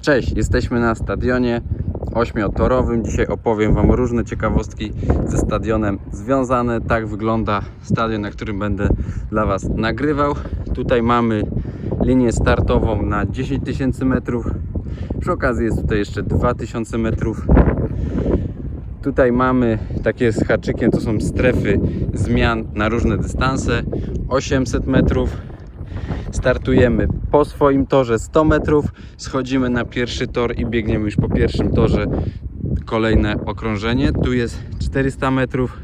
Cześć, jesteśmy na stadionie ośmiotorowym. Dzisiaj opowiem Wam różne ciekawostki ze stadionem związane. Tak wygląda stadion, na którym będę dla Was nagrywał. Tutaj mamy linię startową na 10 tysięcy metrów. Przy okazji jest tutaj jeszcze 2000 metrów. Tutaj mamy takie z haczykiem, to są strefy zmian na różne dystanse. 800 metrów. Startujemy po swoim torze 100 metrów, schodzimy na pierwszy tor i biegniemy już po pierwszym torze kolejne okrążenie. Tu jest 400 metrów.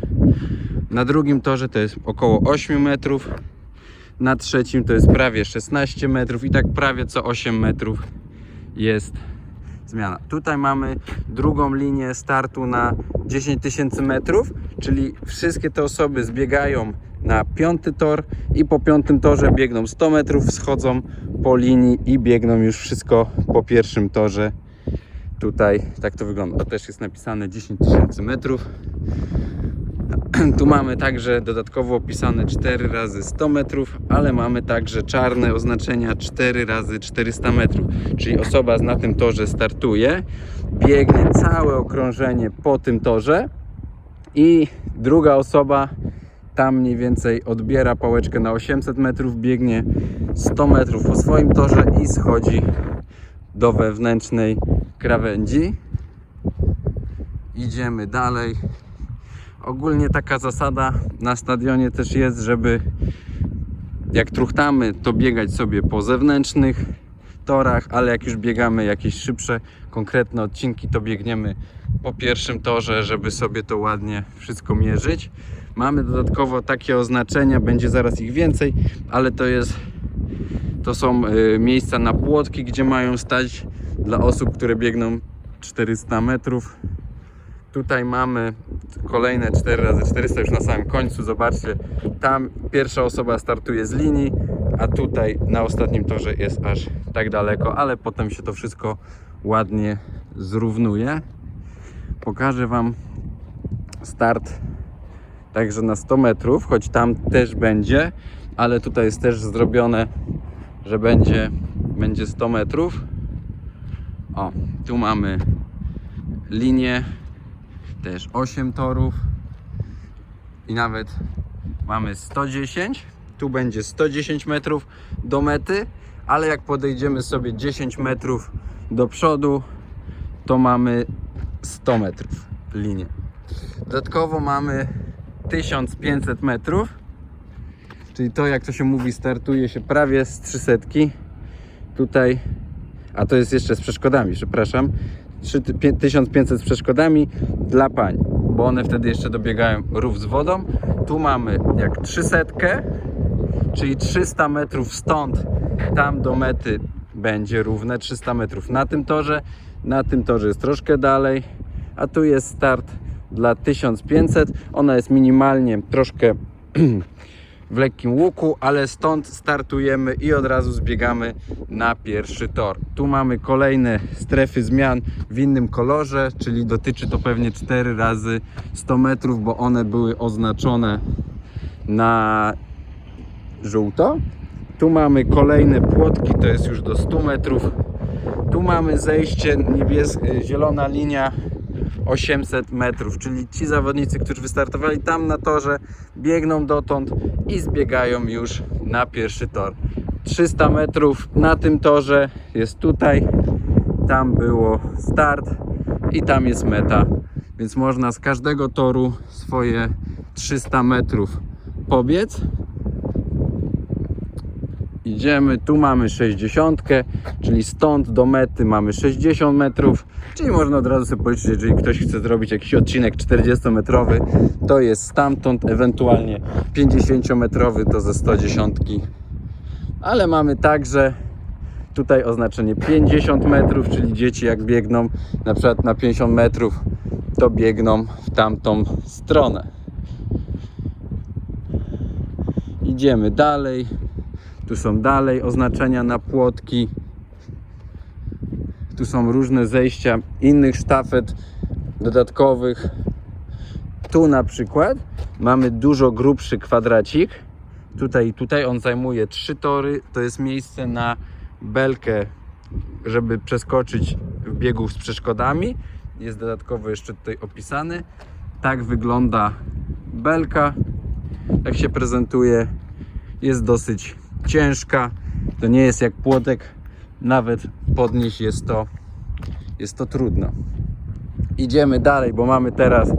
Na drugim torze to jest około 8 metrów. Na trzecim to jest prawie 16 metrów i tak prawie co 8 metrów jest zmiana. Tutaj mamy drugą linię startu na 10 tysięcy metrów, czyli wszystkie te osoby zbiegają na piąty tor i po piątym torze biegną 100 metrów, schodzą po linii i biegną już wszystko po pierwszym torze. Tutaj tak to wygląda. To też jest napisane 10 tysięcy metrów. Tu mamy także dodatkowo opisane 4 razy 100 metrów, ale mamy także czarne oznaczenia 4 razy 400 metrów. Czyli osoba na tym torze startuje, biegnie całe okrążenie po tym torze i druga osoba tam mniej więcej odbiera pałeczkę na 800 metrów, biegnie 100 metrów po swoim torze i schodzi do wewnętrznej krawędzi. Idziemy dalej. Ogólnie taka zasada na stadionie też jest, żeby jak truchtamy, to biegać sobie po zewnętrznych torach, ale jak już biegamy jakieś szybsze, konkretne odcinki, to biegniemy po pierwszym torze, żeby sobie to ładnie wszystko mierzyć. Mamy dodatkowo takie oznaczenia, będzie zaraz ich więcej, ale to jest to są y, miejsca na płotki, gdzie mają stać dla osób, które biegną 400 metrów. Tutaj mamy kolejne 4 razy 400 już na samym końcu. Zobaczcie, tam pierwsza osoba startuje z linii, a tutaj na ostatnim torze jest aż tak daleko, ale potem się to wszystko ładnie zrównuje. Pokażę Wam start także na 100 metrów, choć tam też będzie, ale tutaj jest też zrobione, że będzie, będzie 100 metrów. O, tu mamy linię też 8 torów i nawet mamy 110 tu będzie 110 metrów do mety ale jak podejdziemy sobie 10 metrów do przodu to mamy 100 metrów linię dodatkowo mamy 1500 metrów czyli to jak to się mówi startuje się prawie z 300 tutaj a to jest jeszcze z przeszkodami, przepraszam. 1500 z przeszkodami dla pań, bo one wtedy jeszcze dobiegają rów z wodą. Tu mamy jak 300, czyli 300 metrów stąd, tam do mety będzie równe 300 metrów na tym torze. Na tym torze jest troszkę dalej, a tu jest start dla 1500. Ona jest minimalnie troszkę w lekkim łuku, ale stąd startujemy i od razu zbiegamy na pierwszy tor. Tu mamy kolejne strefy zmian w innym kolorze, czyli dotyczy to pewnie 4 razy 100 metrów, bo one były oznaczone na żółto. Tu mamy kolejne płotki, to jest już do 100 metrów. Tu mamy zejście niebieskie, zielona linia 800 metrów, czyli ci zawodnicy, którzy wystartowali tam na torze, biegną dotąd i zbiegają już na pierwszy tor. 300 metrów na tym torze jest tutaj, tam było start i tam jest meta, więc można z każdego toru swoje 300 metrów pobiec. Idziemy, tu mamy 60, czyli stąd do mety mamy 60 metrów, czyli można od razu sobie policzyć, jeżeli ktoś chce zrobić jakiś odcinek 40-metrowy, to jest stamtąd, ewentualnie 50-metrowy to ze 110. Ale mamy także tutaj oznaczenie 50 metrów, czyli dzieci jak biegną na przykład na 50 metrów, to biegną w tamtą stronę. Idziemy dalej. Tu są dalej oznaczenia na płotki. Tu są różne zejścia innych sztafet dodatkowych. Tu na przykład mamy dużo grubszy kwadracik. Tutaj tutaj on zajmuje trzy tory. To jest miejsce na belkę żeby przeskoczyć biegów z przeszkodami. Jest dodatkowo jeszcze tutaj opisany. Tak wygląda belka. Tak się prezentuje. Jest dosyć ciężka. To nie jest jak płotek. Nawet podnieść jest to, jest to trudno. Idziemy dalej, bo mamy teraz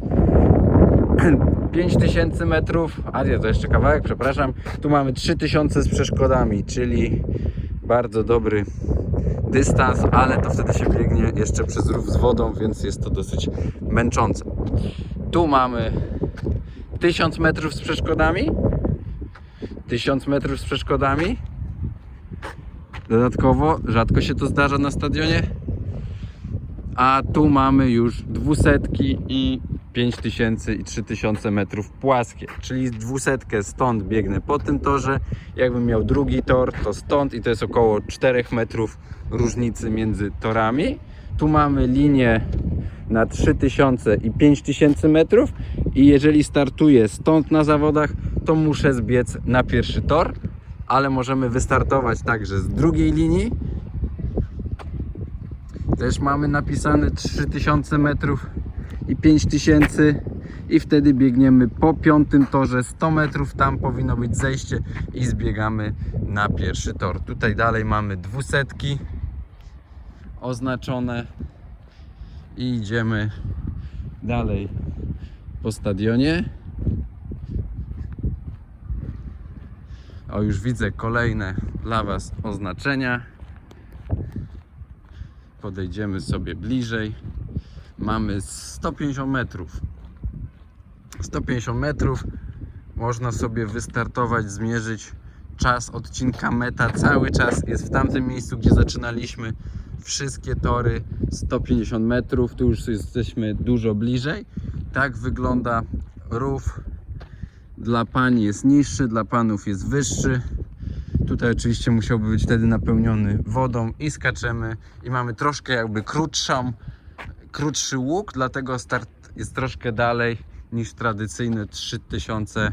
5000 metrów, a nie, to jeszcze kawałek, przepraszam. Tu mamy 3000 z przeszkodami, czyli bardzo dobry dystans, ale to wtedy się biegnie jeszcze przez rów z wodą, więc jest to dosyć męczące. Tu mamy 1000 metrów z przeszkodami. 1000 metrów z przeszkodami. Dodatkowo, rzadko się to zdarza na stadionie. A tu mamy już dwusetki i 5000 i 3000 metrów płaskie. Czyli dwusetkę stąd biegnę po tym torze. Jakbym miał drugi tor, to stąd i to jest około 4 metrów różnicy między torami. Tu mamy linię na 3000 i 5000 metrów i jeżeli startuję stąd na zawodach, to muszę zbiec na pierwszy tor, ale możemy wystartować także z drugiej linii też mamy napisane 3000 metrów i 5000 i wtedy biegniemy po piątym torze 100 metrów, tam powinno być zejście i zbiegamy na pierwszy tor. Tutaj dalej mamy dwusetki oznaczone i idziemy dalej po stadionie. O, już widzę kolejne dla Was oznaczenia podejdziemy sobie bliżej. Mamy 150 metrów. 150 metrów można sobie wystartować, zmierzyć czas odcinka meta. Cały czas jest w tamtym miejscu, gdzie zaczynaliśmy. Wszystkie tory 150 metrów. Tu już jesteśmy dużo bliżej. Tak wygląda rów. Dla pani jest niższy, dla panów jest wyższy. Tutaj oczywiście musiałby być wtedy napełniony wodą i skaczemy i mamy troszkę jakby krótszą, krótszy łuk, dlatego start jest troszkę dalej niż tradycyjne 3000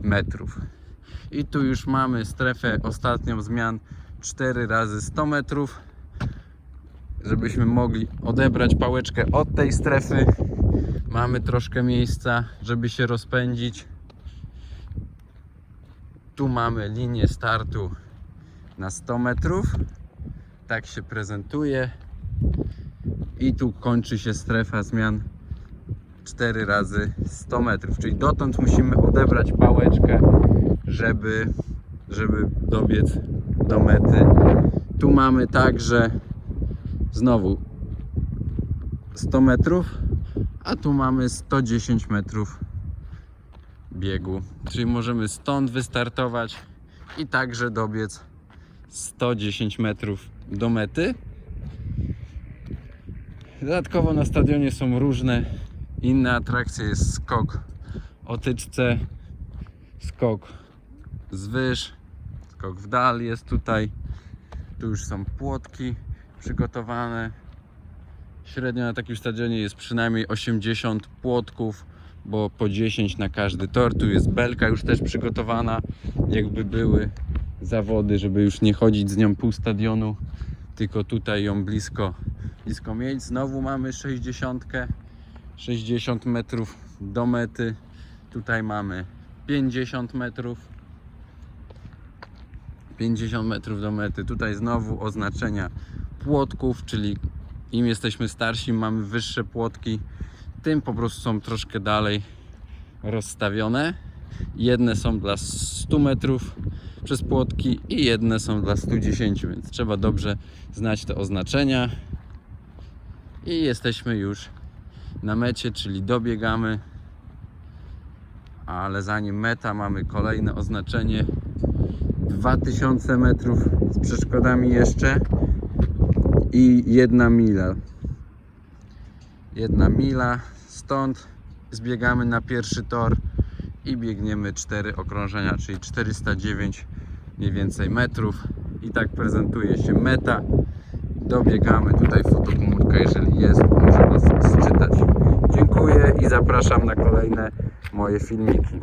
metrów. I tu już mamy strefę ostatnią zmian 4 razy 100 metrów, żebyśmy mogli odebrać pałeczkę od tej strefy. Mamy troszkę miejsca, żeby się rozpędzić. Tu mamy linię startu na 100 metrów. Tak się prezentuje. I tu kończy się strefa zmian 4 razy 100 metrów. Czyli dotąd musimy odebrać pałeczkę, żeby, żeby dobiec do mety. Tu mamy także znowu 100 metrów, a tu mamy 110 metrów biegu. Czyli możemy stąd wystartować i także dobiec 110 metrów do mety. Dodatkowo na stadionie są różne inne atrakcje. Jest skok o tyczce, skok z wyż, skok w dal jest tutaj. Tu już są płotki przygotowane. Średnio na takim stadionie jest przynajmniej 80 płotków, bo po 10 na każdy tor. Tu jest belka już też przygotowana, jakby były zawody, żeby już nie chodzić z nią pół stadionu, tylko tutaj ją blisko, blisko mieć. Znowu mamy 60, 60 metrów do mety. Tutaj mamy 50 metrów. 50 metrów do mety. Tutaj znowu oznaczenia płotków, czyli im jesteśmy starsi, mamy wyższe płotki, tym po prostu są troszkę dalej rozstawione. Jedne są dla 100 metrów przez płotki i jedne są dla 110, więc trzeba dobrze znać te oznaczenia. I jesteśmy już na mecie, czyli dobiegamy. Ale zanim meta, mamy kolejne oznaczenie 2000 metrów z przeszkodami jeszcze i jedna mila. Jedna mila stąd zbiegamy na pierwszy tor i biegniemy 4 okrążenia, czyli 409 mniej więcej metrów i tak prezentuje się meta. Dobiegamy tutaj fotokomórka, jeżeli jest, może nas sczytać. Dziękuję i zapraszam na kolejne moje filmiki.